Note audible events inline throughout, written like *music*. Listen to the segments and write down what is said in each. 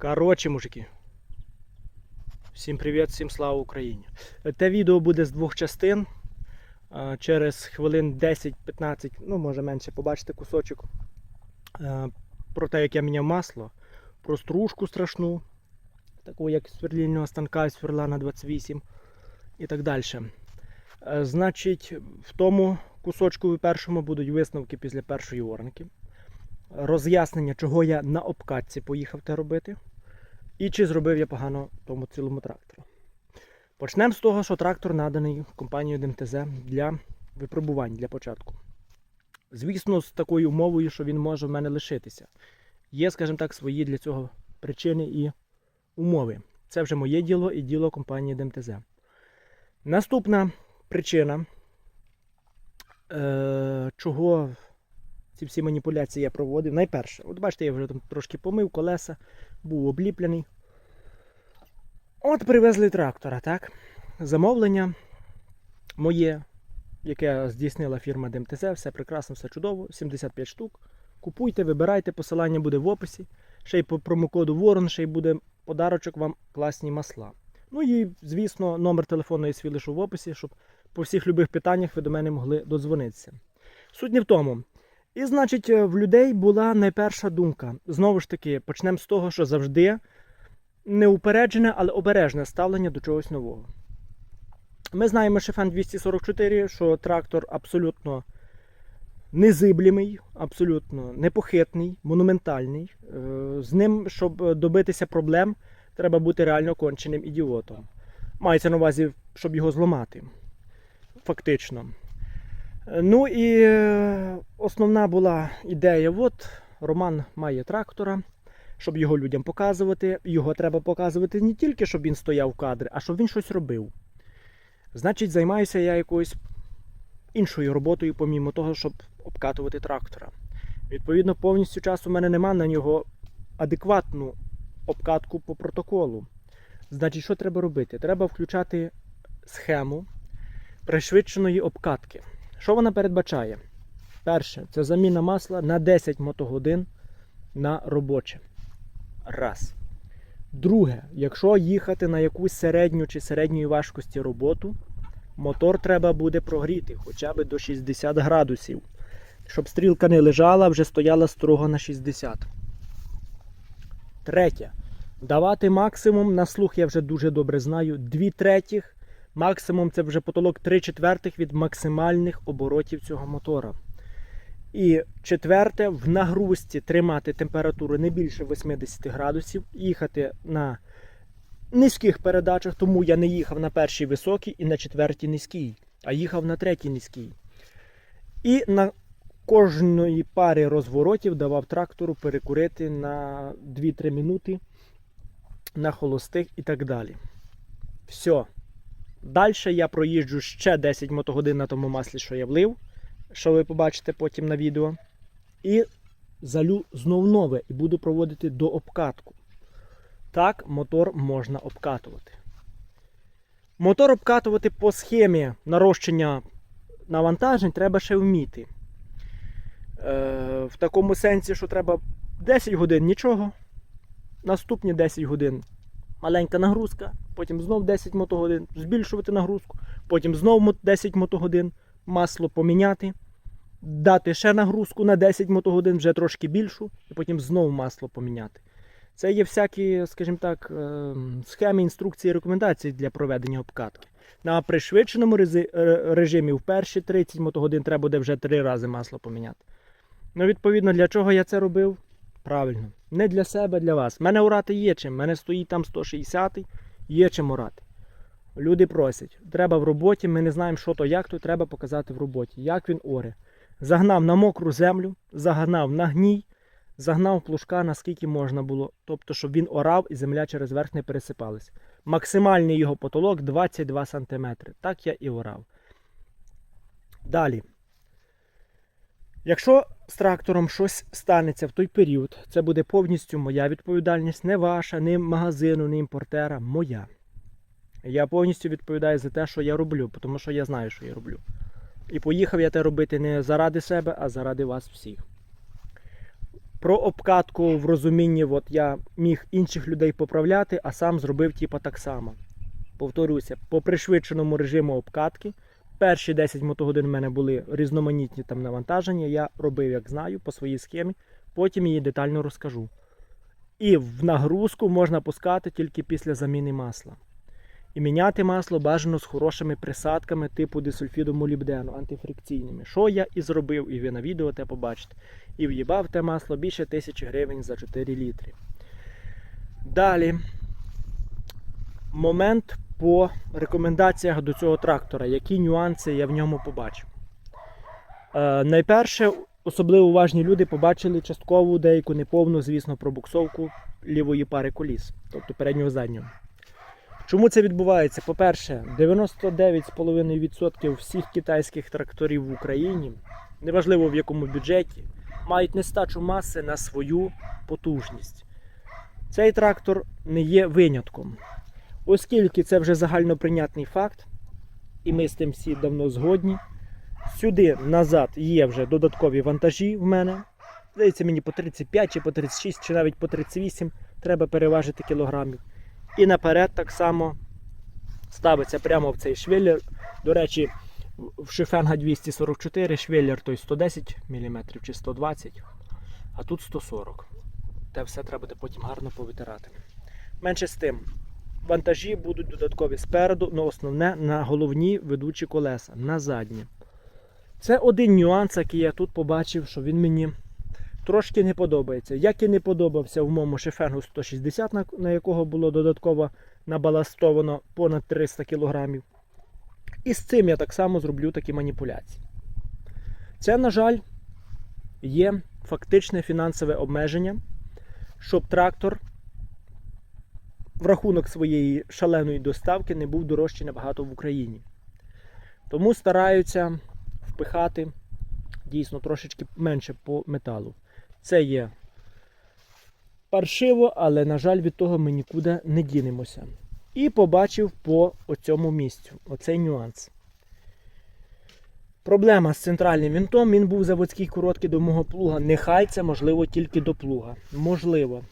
Коротше, мужики. Всім привіт, всім слава Україні. Те відео буде з двох частин. Через хвилин 10-15, ну може менше, побачите кусочок про те, як я міняв масло, про стружку страшну, таку як сверлільного станка і сверла на 28 і так далі. Значить, в тому кусочку першому будуть висновки після першої орники. Роз'яснення, чого я на обкатці поїхав те робити. І чи зробив я погано тому цілому трактору. Почнемо з того, що трактор наданий компанією ДМТЗ для випробувань для початку. Звісно, з такою умовою, що він може в мене лишитися. Є, скажімо так, свої для цього причини і умови. Це вже моє діло і діло компанії ДМТЗ. Наступна причина, е, чого ці всі маніпуляції я проводив. Найперше, от бачите, я вже там трошки помив колеса, був обліплений. От привезли трактора, так? Замовлення моє, яке здійснила фірма ДМТЗ, все прекрасно, все чудово, 75 штук. Купуйте, вибирайте, посилання буде в описі. Ще й по промокоду Ворон, ще й буде подарочок вам класні масла. Ну і, звісно, номер телефону я свій лишу в описі, щоб по всіх любих питаннях ви до мене могли додзвонитися. Суть не в тому. І, значить, е, в людей була найперша думка. Знову ж таки, почнемо з того, що завжди неупереджене, але обережне ставлення до чогось нового. Ми знаємо Шефен 244, що трактор абсолютно незиблемий, абсолютно непохитний, монументальний. Е, З ним, щоб добитися проблем, треба бути реально конченим ідіотом. Мається на увазі, щоб його зламати. Фактично. Ну і е, основна була ідея: от Роман має трактора, щоб його людям показувати. Його треба показувати не тільки, щоб він стояв в кадрі, а щоб він щось робив. Значить, займаюся я якоюсь іншою роботою, помімо того, щоб обкатувати трактора. Відповідно, повністю часу в мене нема на нього адекватну обкатку по протоколу. Значить, що треба робити? Треба включати схему пришвидшеної обкатки. Що вона передбачає? Перше, це заміна масла на 10 мотогодин на робоче. Раз. Друге, якщо їхати на якусь середню чи середньої важкості роботу, мотор треба буде прогріти хоча б до 60 градусів. Щоб стрілка не лежала, а вже стояла строго на 60. Третє. Давати максимум, на слух я вже дуже добре знаю, 2 третіх Максимум це вже потолок 3 четвертих від максимальних оборотів цього мотора. І четверте, в нагрузці тримати температуру не більше 80 градусів, їхати на низьких передачах, тому я не їхав на першій високій і на четвертій низькій, а їхав на третій низькій. І на кожної парі розворотів давав трактору перекурити на 2-3 минути на холостих і так далі. Все. Далі я проїжджу ще 10 мотогодин на тому маслі, що я влив, що ви побачите потім на відео. І залю знов нове і буду проводити до обкатку. Так, мотор можна обкатувати. Мотор обкатувати по схемі нарощення навантажень треба ще вміти. Е, в такому сенсі, що треба 10 годин нічого. Наступні 10 годин маленька нагрузка, потім знов 10 мотогодин, збільшувати нагрузку, потім знов 10 мотогодин, масло поміняти, дати ще нагрузку на 10 мотогодин, вже трошки більшу, і потім знову масло поміняти. Це є всякі, скажімо так, е, схеми, інструкції, рекомендації для проведення обкатки. На пришвидшеному режимі в перші 30 мотогодин треба буде вже 3 рази масло поміняти. Ну, відповідно, для чого я це робив? Правильно. Не для себе, для вас. У мене орати є чим. Мене стоїть там 160 є чим орати. Люди просять. Треба в роботі, ми не знаємо, що то, як то, треба показати в роботі. Як він оре. Загнав на мокру землю, загнав на гній, загнав плужка наскільки можна було. Тобто, щоб він орав і земля через верх не пересипалась. Максимальний його потолок 22 см. Так я і орав. Далі. Якщо з трактором щось станеться в той період, це буде повністю моя відповідальність, не ваша, не магазину, не імпортера, моя. Я повністю відповідаю за те, що я роблю, тому що я знаю, що я роблю. І поїхав я те робити не заради себе, а заради вас всіх. Про обкатку в розумінні, от я міг інших людей поправляти, а сам зробив типа так само. Повторюся, по пришвидшеному режиму обкатки. Перші 10 мотогодин в мене були різноманітні там навантаження. Я робив, як знаю, по своїй схемі. Потім її детально розкажу. І в нагрузку можна пускати тільки після заміни масла. І міняти масло бажано з хорошими присадками типу дисульфіду молібдену, антифрикційними. Що я і зробив, і ви на відео те побачите. І в'їбав те масло більше тисячі гривень за 4 літри. Далі. Момент по рекомендаціях до цього трактора. Які нюанси я в ньому побачив. Е, найперше, особливо уважні люди побачили часткову деяку неповну, звісно, пробуксовку лівої пари коліс, тобто переднього заднього. Чому це відбувається? По-перше, 99,5% всіх китайських тракторів в Україні, неважливо в якому бюджеті, мають нестачу маси на свою потужність. Цей трактор не є винятком. Оскільки це вже загальноприйнятний факт, і ми з тим всі давно згодні. Сюди назад є вже додаткові вантажі в мене. Здається, мені по 35 чи по 36, чи навіть по 38 треба переважити кілограмів. І наперед так само ставиться прямо в цей швеллер. До речі, в Шифенга 244 швеллер той 110 мм чи 120, а тут 140 Те все треба буде потім гарно повитирати. Менше з тим, вантажі будуть додаткові спереду, але основне на головні ведучі колеса, на задні. Це один нюанс, який я тут побачив, що він мені трошки не подобається. Як і не подобався в моєму шефенгу 160, на, якого було додатково набаластовано понад 300 кг. І з цим я так само зроблю такі маніпуляції. Це, на жаль, є фактичне фінансове обмеження, щоб трактор в рахунок своєї шаленої доставки не був дорожчий набагато в Україні. Тому стараються впихати дійсно трошечки менше по металу. Це є паршиво, але, на жаль, від того ми нікуди не дінемося. І побачив по цьому місцю оцей нюанс. Проблема з центральним вінтом, він був заводський короткий до мого плуга. Нехай це можливо тільки до плуга. Можливо.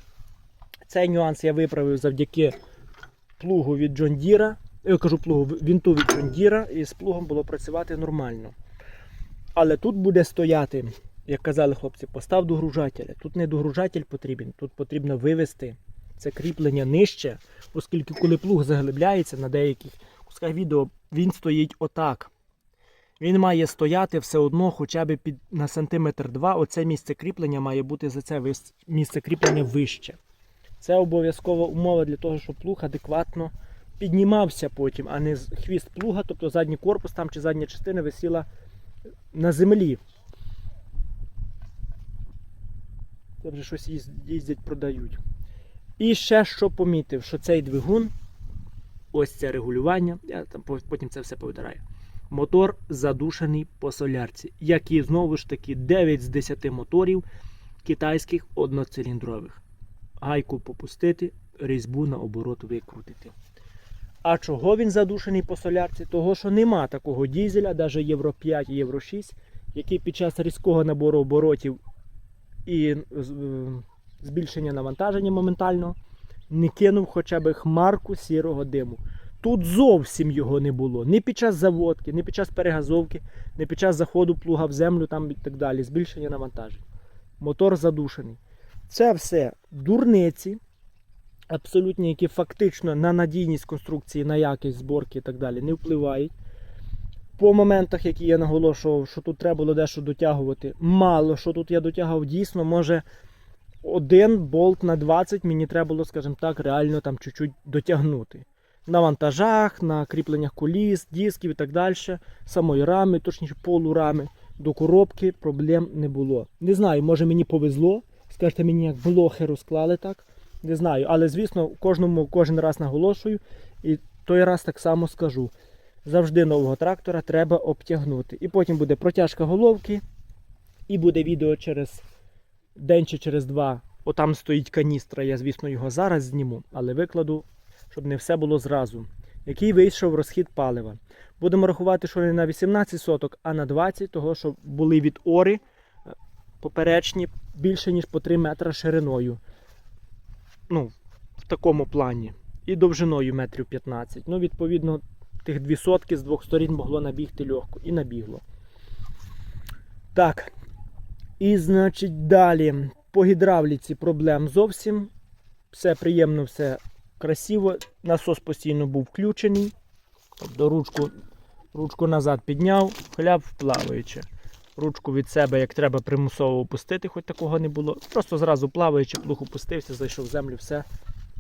Цей нюанс я виправив завдяки плугу від John Deere. Я кажу плугу вінту від John Deere, і з плугом було працювати нормально. Але тут буде стояти, як казали хлопці, постав догружателя. Тут не догружатель потрібен, тут потрібно вивести це кріплення нижче, оскільки коли плуг заглибляється на деяких кусках відео, він стоїть отак. Він має стояти все одно хоча б під, на сантиметр два. Оце місце кріплення має бути за це місце кріплення вище. Це обов'язкова умова для того, щоб плуг адекватно піднімався потім, а не хвіст плуга, тобто задній корпус там чи задня частина висіла на землі. Це вже щось їздять, продають. І ще що помітив, що цей двигун, ось це регулювання, я там потім це все повитираю. Мотор задушений по солярці, як знову ж таки 9 з 10 моторів китайських одноциліндрових. Гайку попустити, різьбу на оборот викрутити. А чого він задушений по солярці? Того, що нема такого дізеля, навіть Євро 5 Євро 6, який під час різкого набору оборотів і е, збільшення навантаження моментально не кинув хоча б хмарку сірого диму. Тут зовсім його не було. Ні під час заводки, ні під час перегазовки, ні під час заходу плуга в землю там і так далі. Збільшення навантажень. Мотор задушений. Це все дурниці, абсолютні, які фактично на надійність конструкції, на якість зборки і так далі не впливають. По моментах, які я наголошував, що тут треба було дещо дотягувати, мало що тут я дотягав, дійсно, може один болт на 20 мені треба було, скажімо так, реально там чуть-чуть дотягнути. На вантажах, на кріпленнях коліс, дисків і так далі, самої рами, точніше полурами, до коробки проблем не було. Не знаю, може мені повезло, скажете мені, як блохи розклали так. Не знаю, але звісно, кожному кожен раз наголошую, і той раз так само скажу. Завжди нового трактора треба обтягнути. І потім буде протяжка головки, і буде відео через день чи через два. Отам стоїть каністра, я, звісно, його зараз зніму, але викладу, щоб не все було зразу. Який вийшов розхід палива. Будемо рахувати, що не на 18 соток, а на 20, того, що були від ори поперечні більше, ніж по 3 метри шириною. Ну, в такому плані. І довжиною метрів 15. Ну, відповідно, тих дві сотки з двох сторін могло набігти легко. І набігло. Так. І, значить, далі. По гідравліці проблем зовсім. Все приємно, все красиво. Насос постійно був включений. Тобто ручку, ручку назад підняв, хляп плаваючи. Ручку від себе, як треба, примусово опустити, хоч такого не було. Просто зразу плаваючи, плуг опустився, зайшов в землю, все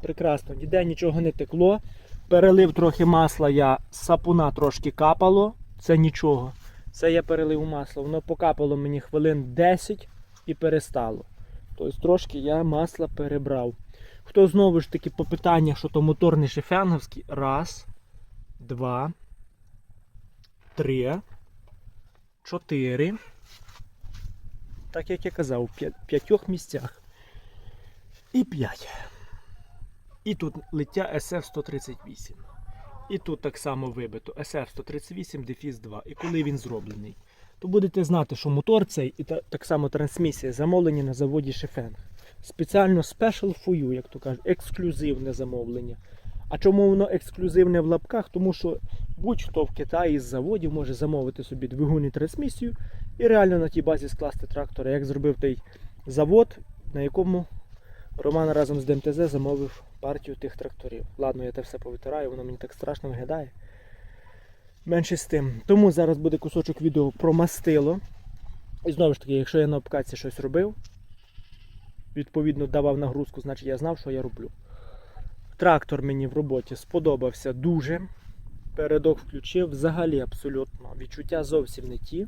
прекрасно. Ніде нічого не текло. Перелив трохи масла, я сапуна трошки капало. Це нічого. Це я перелив масло. Воно покапало мені хвилин 10 і перестало. Тобто трошки я масла перебрав. Хто знову ж таки по питання, що то моторний шефенговський, раз, два, три, чотири. Так як я казав, в п'ятьох місцях. І п'ять. І тут лиття SF-138. І тут так само вибито SF-138 дефіс 2. І коли він зроблений, то будете знати, що мотор цей і та- так само трансмісія замовлені на заводі Шефенг. Спеціально special for you, як то кажуть, ексклюзивне замовлення. А чому воно ексклюзивне в лапках? Тому що будь-хто в Китаї з заводів може замовити собі двигун і трансмісію і реально на тій базі скласти трактора, як зробив той завод, на якому Роман разом з ДМТЗ замовив партію тих тракторів. Ладно, я те все повитираю, воно мені так страшно виглядає. Менше з тим. Тому зараз буде кусочок відео про мастило. І знову ж таки, якщо я на обкатці щось робив, відповідно давав нагрузку, значить я знав, що я роблю. Трактор мені в роботі сподобався дуже. Передок включив взагалі абсолютно. Відчуття зовсім не ті.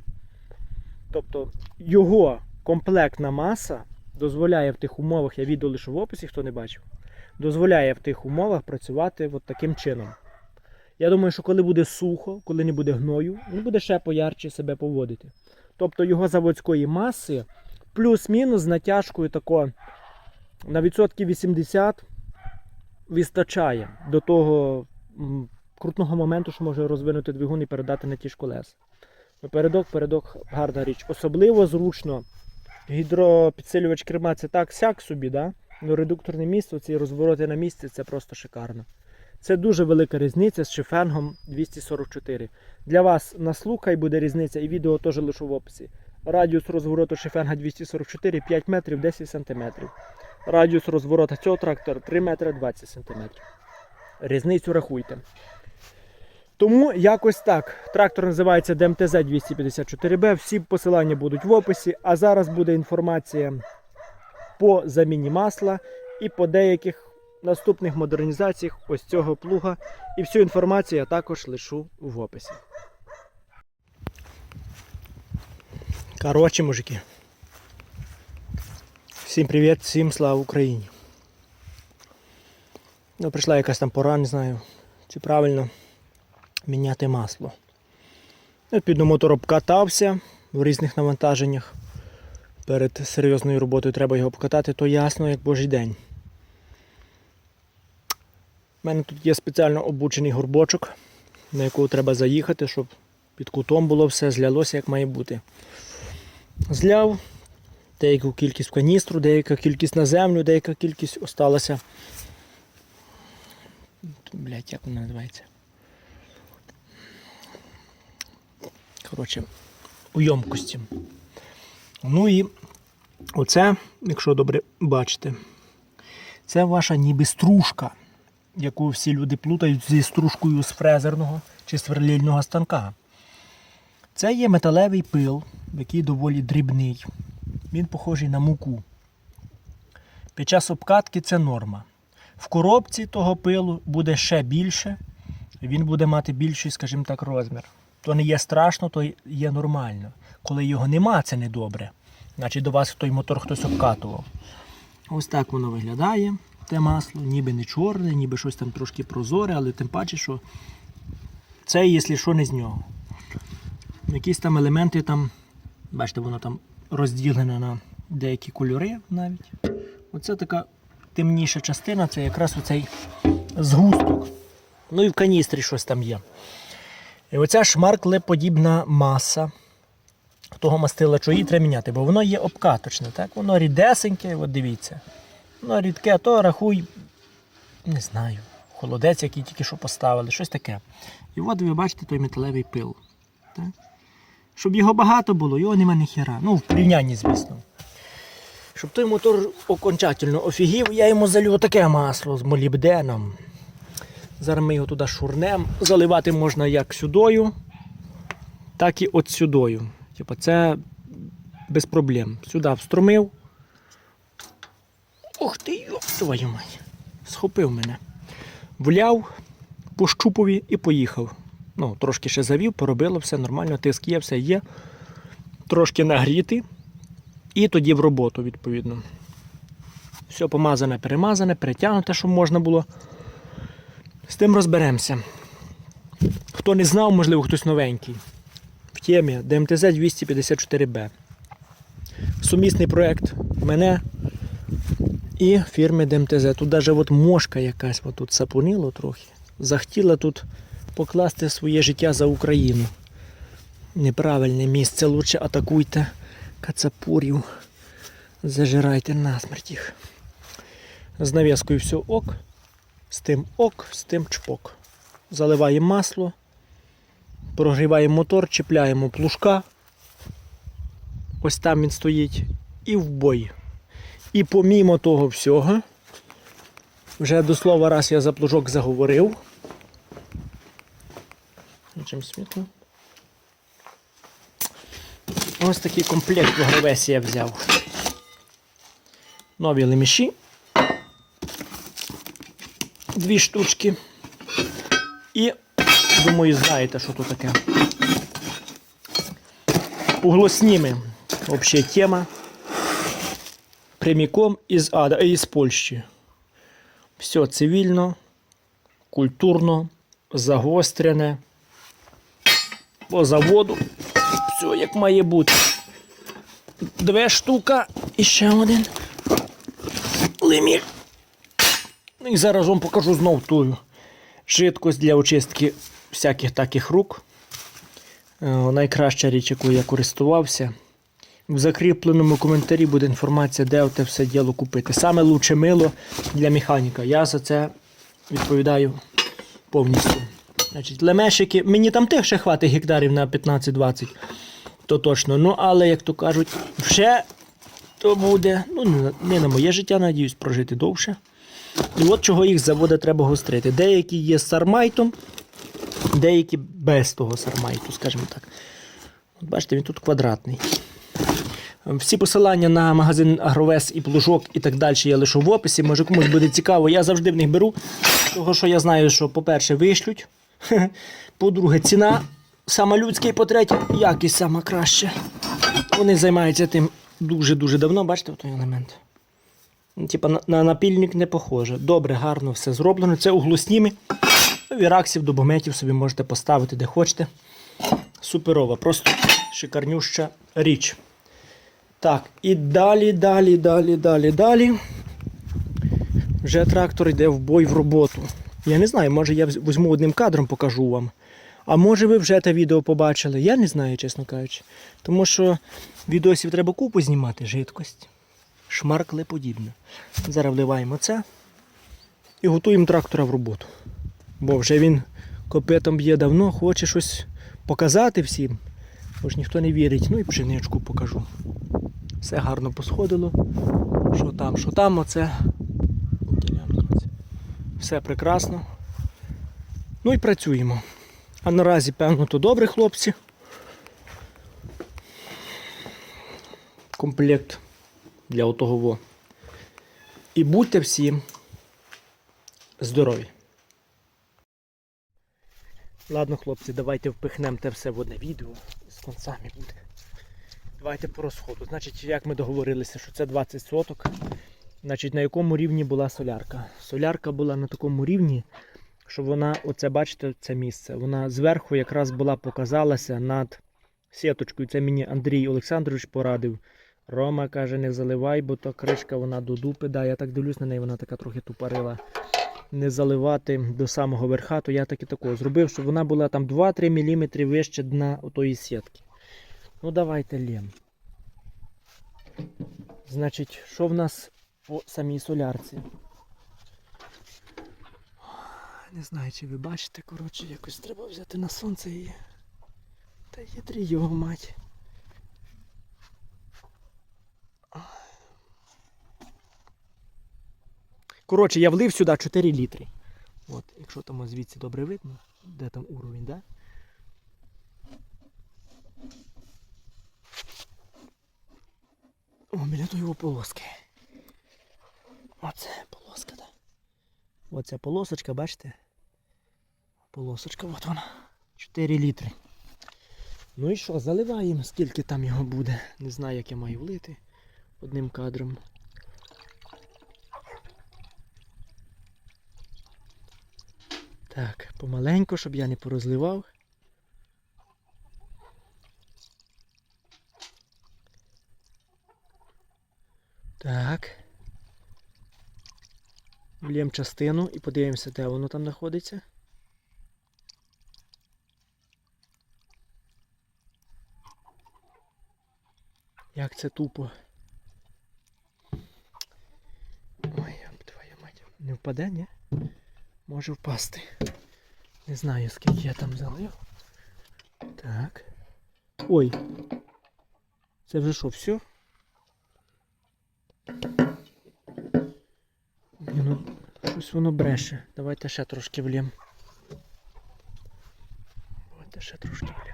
Тобто його комплектна маса дозволяє в тих умовах, я відео лише в описі, хто не бачив, дозволяє в тих умовах працювати от таким чином. Я думаю, що коли буде сухо, коли не буде гною, він буде ще поярче себе поводити. Тобто його заводської маси плюс-мінус з натяжкою тако на відсотки 80 вистачає до того крутного моменту, що може розвинути двигун і передати на ті ж колеса. Передок, передок гарна річ. Особливо зручно. Гідропідсилювач керма це так сяк собі, да? Ну, редукторне місце, ці розвороти на місці це просто шикарно. Це дуже велика різниця з шифенгом 244. Для вас на слух хай буде різниця, і відео теж лише в описі. Радіус розвороту шифенга 244 5 метрів 10 сантиметрів. Радіус розворота цього трактора 3 метри 20 сантиметрів. Різницю рахуйте. Тому якось так. Трактор називається ДМТЗ 254Б. Всі посилання будуть в описі. А зараз буде інформація по заміні масла і по деяких наступних модернізаціях ось цього плуга. І всю інформацію я також лишу в описі. Коротше, мужики. Всім привіт, всім слава Україні. Ну, прийшла якась там пора, не знаю, чи правильно міняти масло. Відповідно, мотор обкатався в різних навантаженнях. Перед серйозною роботою треба його обкатати, то ясно, як божий день. У мене тут є спеціально обучений горбочок, на якого треба заїхати, щоб під кутом було все, злялося як має бути. Зляв деяку кількість в каністру, деяка кількість на землю, деяка кількість осталася. Блять, як вона називається? Коротше, у йомкості. Ну і оце, якщо добре бачите, це ваша ніби стружка, яку всі люди плутають зі стружкою з фрезерного чи сверлільного станка. Це є металевий пил, який доволі дрібний. Він похожий на муку. Під час обкатки це норма. В коробці того пилу буде ще більше, він буде мати більший, скажімо так, розмір. То не є страшно, то є нормально. Коли його нема, це не добре. Значить до вас той мотор хтось обкатував. Ось так воно виглядає, те масло, ніби не чорне, ніби щось там трошки прозоре, але тим паче, що це, якщо що, не з нього. Якісь там елементи там, бачите, воно там розділене на деякі кольори навіть. Оце така темніша частина, це якраз оцей згусток. Ну і в каністрі щось там є. І оця шмарклеподібна маса, того мастила, що її треба міняти, бо воно є обкаточне, так? Воно рідесеньке, от дивіться. Воно рідке, то рахуй, не знаю, холодець, який тільки що поставили, щось таке. І от ви бачите той металевий пил. Так? Щоб його багато було, його нема ніхера. Ну, в порівнянні, звісно. Щоб той мотор окончательно офігів, я йому залю таке масло з молібденом. Зараз ми його туди шурнем. Заливати можна як сюдою, так і от сюдою. Типа це без проблем. Сюди встромив. Ух ти, твою мать. Схопив мене. Вляв по щупові і поїхав. Ну, трошки ще завів, поробило все нормально, тиск є, все є. Трошки нагріти. І тоді в роботу, відповідно. Все помазане, перемазане, перетягнуте, щоб можна було. З тим розберемося. Хто не знав, можливо, хтось новенький. В темі ДМТЗ 254Б. Сумісний проєкт мене і фірми ДМТЗ. Тут навіть от мошка якась от тут сапонило трохи. Захотіла тут покласти своє життя за Україну. Неправильне місце. Лучше атакуйте кацапурів. Зажирайте насмерть їх. З нав'язкою все ок. З тим ок, з тим чпок. Заливаємо масло, прогріваємо мотор, чіпляємо плужка. Ось там він стоїть. І в бой. І помімо того всього, вже до слова раз я за плужок заговорив. Чим світло? Ось такий комплект вогревесі я взяв. Нові леміші. Дві штучки. І, думаю, знаєте, що тут таке. Углосніми. Взагалі тема. Прямиком із Ада, із Польщі. Все цивільно, культурно, загострене. По заводу. Все як має бути. Две штука і ще один. Лимір. Ну і зараз вам покажу знов ту жидкость для очистки всяких таких рук. Е, Найкраща річ, якою я користувався. В закріпленому коментарі буде інформація, де те все діло купити. Саме лучше мило для механіка. Я за це відповідаю повністю. Значить, лемешики, мені там тих ще хватить гектарів на 15-20, то точно. Ну, але, як то кажуть, ще то буде, ну, не на- моє життя, надіюсь, прожити довше. І от чого їх з заводу треба гострити. Деякі є з сармайтом, деякі без того сармайту, скажімо так. От бачите, він тут квадратний. Всі посилання на магазин Агровес і плужок і так далі я лишу в описі. Може комусь буде цікаво. Я завжди в них беру. Того, що я знаю, що, по-перше, вишлють. *laughs* По-друге, ціна сама людська, і по-третє, якість сама краща. Вони займаються тим дуже-дуже давно, бачите, той елемент. Ну, Типа на, на напільник не похоже. Добре, гарно все зроблено. Це углосніми. Віраксів, добометів собі можете поставити де хочете. Суперова, просто шикарнюща річ. Так, і далі, далі, далі, далі, далі. Вже трактор йде в бой в роботу. Я не знаю, може я візьму одним кадром покажу вам. А може ви вже те відео побачили? Я не знаю, чесно кажучи. Тому що відосів треба купу знімати, жидкость. Шмаркле подібне. Зараз вливаємо це і готуємо трактора в роботу. Бо вже він копитом б'є давно, хоче щось показати всім. Бо ж ніхто не вірить. Ну і пшеничку покажу. Все гарно посходило. Що там, що там, оце. Все прекрасно. Ну і працюємо. А наразі, певно, то добре, хлопці. Комплект для отого. І будьте всі здорові. Ладно, хлопці, давайте впихнемо те все в одне відео. З концами буде. Давайте по розходу. Значить, як ми договорилися, що це 20 соток. Значить, на якому рівні була солярка? Солярка була на такому рівні, що вона, оце бачите, це місце. Вона зверху якраз була показалася над сіточкою. Це мені Андрій Олександрович порадив. Рома каже, не заливай, бо то кришка вона до дупи. Да, я так дивлюсь на неї, вона така трохи тупарила. Не заливати до самого верха, то я так і такого зробив, щоб вона була там 2-3 мм вище дна отої сітки. Ну давайте лєм. Значить, що в нас по самій солярці? Не знаю, чи ви бачите, коротше, якось треба взяти на сонце її. Та їдрі його мать. Коротше, я влив сюди 4 літри. От, якщо там звідси добре видно, де там уровень, да? О, біля того полоски. Оце полоска, так. Оця полосочка, бачите? Полосочка, от вона. 4 літри. Ну і що, заливаємо, скільки там його буде. Не знаю, як я маю влити одним кадром. Так, помаленьку, щоб я не порозливав. Так. Вліємо частину і подивимося, де воно там знаходиться. Як це тупо. Ой, об твою мать. Не впаде, ні? Може впасти. Не знаю, скільки я там залив. Так. Ой. Це вже що, все? щось воно бреше. Давайте ще трошки влім. Давайте ще трошки влім.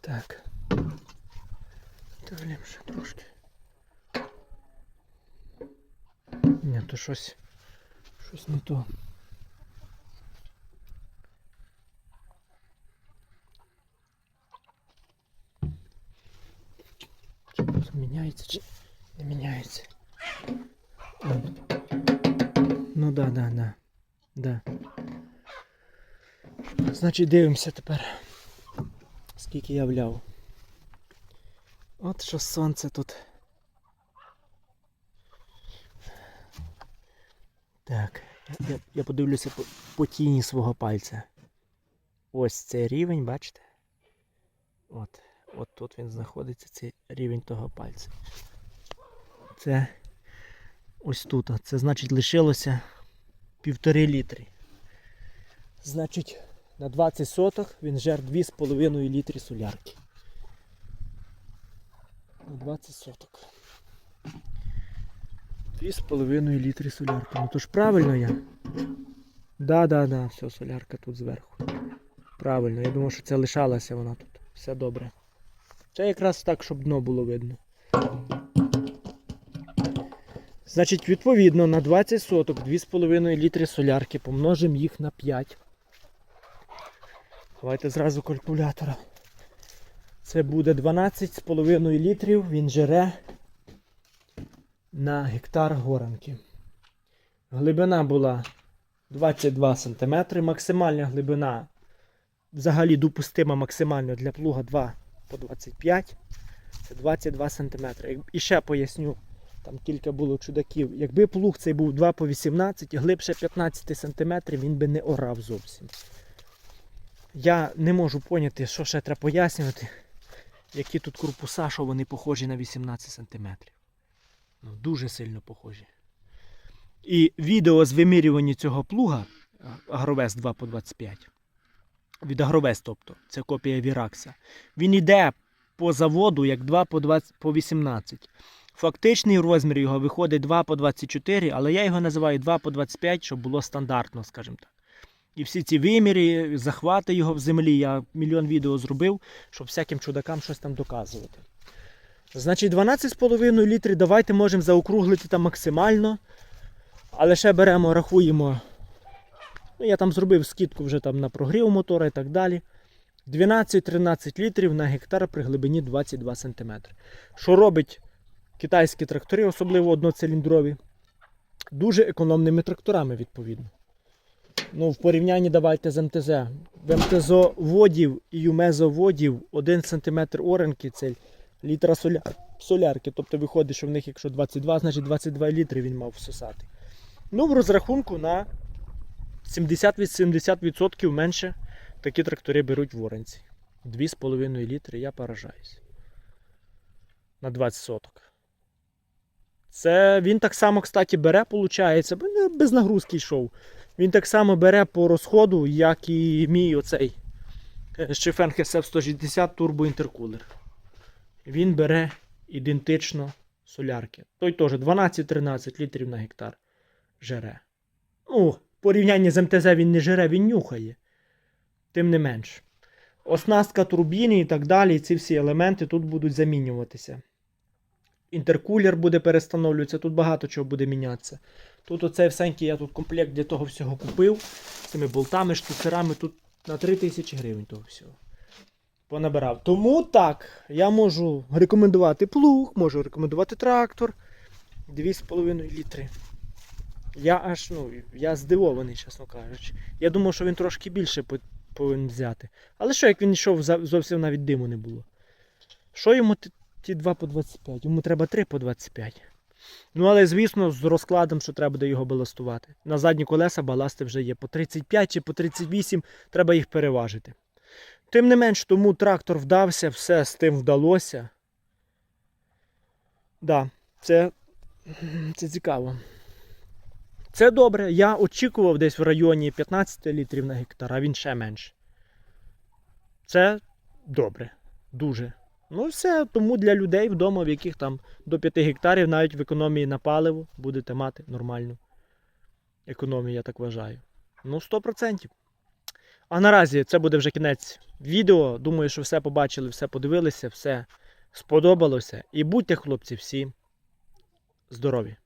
Так. Та влім ще трошки. Ні, то щось. Щось не то. Міняється, чи не міняється? Ну да, да, да. Да. Значить дивимося тепер. Скільки я вляв. От що сонце тут. Так, я, я, подивлюся по, по тіні свого пальця. Ось цей рівень, бачите? От, от тут він знаходиться, цей рівень того пальця. Це ось тут. Це значить лишилося півтори літри. Значить, на 20 соток він жер 2,5 літри солярки. На 20 соток. 2,5 літри солярки. Ну то ж правильно я. Да, да, да, все, солярка тут зверху. Правильно, я думав, що це лишалася вона тут. Все добре. Це якраз так, щоб дно було видно. Значить, відповідно, на 20 соток 2,5 літри солярки помножимо їх на 5. Давайте зразу калькулятора. Це буде 12,5 літрів, він жере на гектар горанки. Глибина була 22 см, максимальна глибина взагалі допустима максимально для плуга 2 по 25 це 22 см. І ще поясню, там кілька було чудаків. Якби плуг цей був 2 по 18, глибше 15 см, він би не орав зовсім. Я не можу поняти, що ще треба пояснювати, які тут корпуса, що вони похожі на 18 см. Ну, дуже сильно похожі. І відео з вимірювання цього плуга Агровес 2 по 25. Від Агровес, тобто, це копія Віракса. Він йде по заводу як 2 по, 20, по 18. Фактичний розмір його виходить 2 по 24, але я його називаю 2 по 25, щоб було стандартно, скажімо так. І всі ці виміри, захвати його в землі, я мільйон відео зробив, щоб всяким чудакам щось там доказувати. Значить, 12,5 літрів давайте можемо заокруглити там максимально. Але ще беремо, рахуємо. Ну, я там зробив скидку вже там на прогрів мотора і так далі. 12-13 літрів на гектар при глибині 22 см. Що робить китайські трактори, особливо одноциліндрові, дуже економними тракторами, відповідно. Ну, в порівнянні давайте з МТЗ. В МТЗ-водів і ЮМЕЗо-водів 1 см оренки це літра соля... солярки. Тобто виходить, що в них, якщо 22, значить 22 літри він мав всосати. Ну, в розрахунку на 70-80% менше такі трактори беруть в Воронці. 2,5 літри, я поражаюсь. На 20 соток. Це він так само, кстати, бере, виходить, без нагрузки йшов. Він так само бере по розходу, як і мій оцей е, Шифен SF 160 турбоінтеркулер. Він бере ідентично солярки. Той теж 12-13 літрів на гектар жере. Ну, порівнянні з МТЗ він не жере, він нюхає. Тим не менш. Оснастка турбіни і так далі, ці всі елементи тут будуть замінюватися. Інтеркулер буде перестановлюватися, тут багато чого буде мінятися. Тут оцей всенький я тут комплект для того всього купив. З цими болтами, штуцерами, тут на 3000 гривень того всього. Понабирав. Тому так, я можу рекомендувати плуг, можу рекомендувати трактор. 2,5 літри. Я аж, ну, я здивований, чесно кажучи. Я думав, що він трошки більше повинен взяти. Але що, як він йшов, зовсім навіть диму не було. Що йому ті, ті 2 по 25? Йому треба 3 по 25. Ну, але звісно, з розкладом, що треба буде його баластувати. На задні колеса баласти вже є по 35 чи по 38, треба їх переважити. Тим не менш, тому трактор вдався, все з тим вдалося. Да, це, це цікаво. Це добре. Я очікував десь в районі 15 літрів на гектар, а він ще менше. Це добре. Дуже. Ну, все, тому для людей вдома, в яких там до 5 гектарів, навіть в економії на паливо, будете мати нормальну економію, я так вважаю. Ну, 100%. А наразі це буде вже кінець відео. Думаю, що все побачили, все подивилися, все сподобалося. І будьте, хлопці, всі здорові!